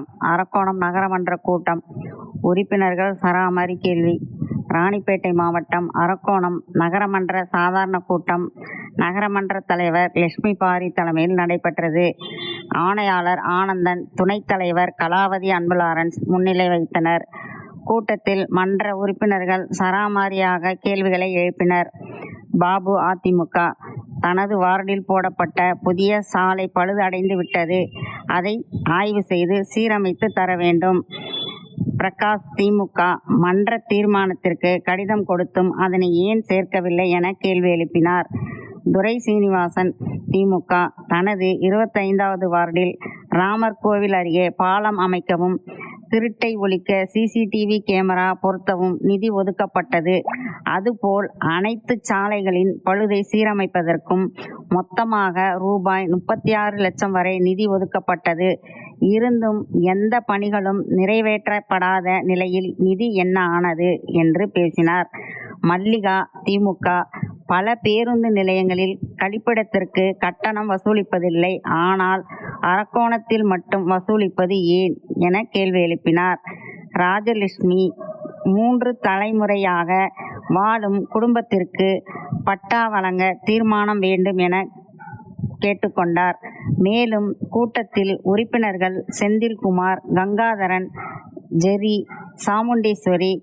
அரக்கோணம் நகரமன்ற கூட்டம். உறுப்பினர்கள் சராமரி கேள்வி. ராணிப்பேட்டை மாவட்டம் அரக்கோணம் நகரமன்ற சாதாரண கூட்டம். நகரமன்ற தலைவர் லட்சுமி பாரி தலைமையில் நடைபெற்றது. ஆணையாளர் ஆனந்தன் துணைத் தலைவர் கலாவதி அன்புலாரன்ஸ் முன்னிலை வைத்தனர் கூட்டத்தில் மன்ற உறுப்பினர்கள் சராமாரியாக கேள்விகளை எழுப்பினர். பாபு அதிமுக தனது வார்டில் போடப்பட்ட புதிய சாலை பழுது அடைந்து விட்டது. அதை ஆய்வு செய்து சீரமைத்து தர வேண்டும். பிரகாஷ் திமுக மன்ற தீர்மானத்திற்கு கடிதம் கொடுத்தும் அதனை ஏன் சேர்க்கவில்லை என கேள்வி எழுப்பினார். துரை சீனிவாசன் திமுக தனது இருபத்தைந்தாவது வார்டில் ராமர் கோவில் அருகே பாலம் அமைக்கவும் திருட்டை ஒழிக்க சிசிடிவி கேமரா பொருத்தவும் நிதி ஒதுக்கப்பட்டது. அதுபோல் அனைத்து சாலைகளின் பழுதை சீரமைப்பதற்கும் மொத்தமாக ரூபாய் முப்பத்தி ஆறு லட்சம் வரை நிதி ஒதுக்கப்பட்டது. இருந்தும் எந்த பணிகளும் நிறைவேற்றப்படாத நிலையில் நிதி என்ன ஆனது என்று பேசினார். மல்லிகா திமுக பல பேருந்து நிலையங்களில் கழிப்பிடத்திற்கு கட்டணம் வசூலிப்பதில்லை. ஆனால் அரக்கோணத்தில் மட்டும் வசூலிப்பது ஏன் என கேள்வி எழுப்பினார். ராஜலட்சுமி மூன்று தலைமுறையாக வாழும் குடும்பத்திற்கு பட்டா வழங்க தீர்மானம் வேண்டும் என கேட்டுக்கொண்டார். மேலும் கூட்டத்தில் உறுப்பினர்கள் செந்தில்குமார் கங்காதரன் ஜெரி சாமுண்டீஸ்வரி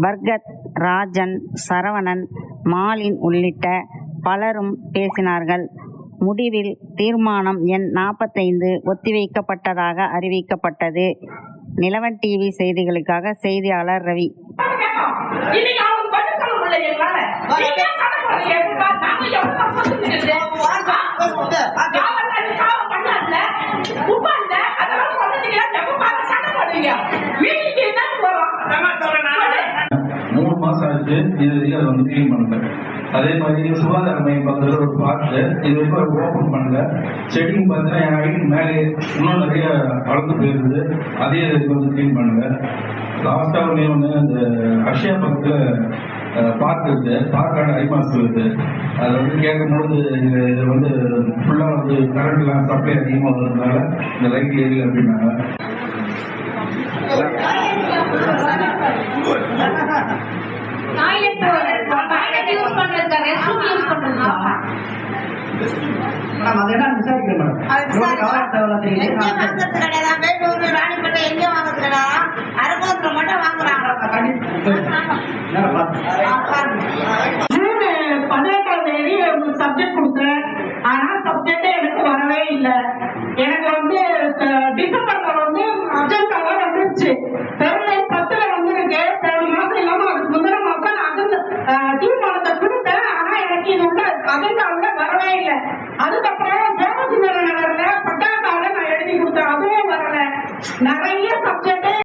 பர்கத் ராஜன் சரவணன் மாலின் உள்ளிட்ட பலரும் பேசினார்கள். முடிவில் தீர்மானம் எண் நாற்பத்தைந்து ஒத்திவைக்கப்பட்டதாக அறிவிக்கப்பட்டது. நிலவன் டிவி செய்திகளுக்காக செய்தியாளர் ரவி. மூணு மாசம் ஆச்சு இது வந்து க்ளீன் பண்ணல. அதே மாதிரி சுகாதார மையம் பக்கத்தில் ஒரு பார்க்கு இது வரைக்கும் ஓப்பன் பண்ணல. செடியும் பார்த்தீங்கன்னா என் ஐடி மேலே இன்னும் நிறைய வளர்ந்து போயிருந்தது அதையும் இதுக்கு வந்து க்ளீன் பண்ணுங்க லாஸ்ட்டாக ஒன்றே ஒன்று அந்த அக்ஷயா பக்கத்தில் பார்க் இருக்குது பார்க்கான ஐமாஸ் இருக்குது அது வந்து கேட்கும்போது இது இது வந்து ஃபுல்லாக வந்து கரண்ட்லாம் சப்ளை அதிகமாக வந்ததுனால இந்த லைட் ஏரியல் அப்படின்னாங்க. டாய்லெட் யூஸ் பண்றதுக்கு ரெஸ்ட் ரூம் யூஸ் பண்றதுக்கா மேடம் அது என்ன விசாரிக்கிறேன் மேடம். எங்க வாங்குறது கிடையாது. வேலூர் ராணிப்பேட்டை எங்க வாங்குறது கிடையாது அரக்கோணத்துல மட்டும் வாங்குறாங்க. ஜூன் பதினெட்டாம் தேதி உங்களுக்கு சப்ஜெக்ட் கொடுத்தேன். ஆனா சப்ஜெக்டே எனக்கு வரவே இல்லை. எனக்கு வந்து டிசம்பர்ல வந்து அஜெண்டாலாம் வந்துருச்சு இல்லை அதுக்கப்புறம்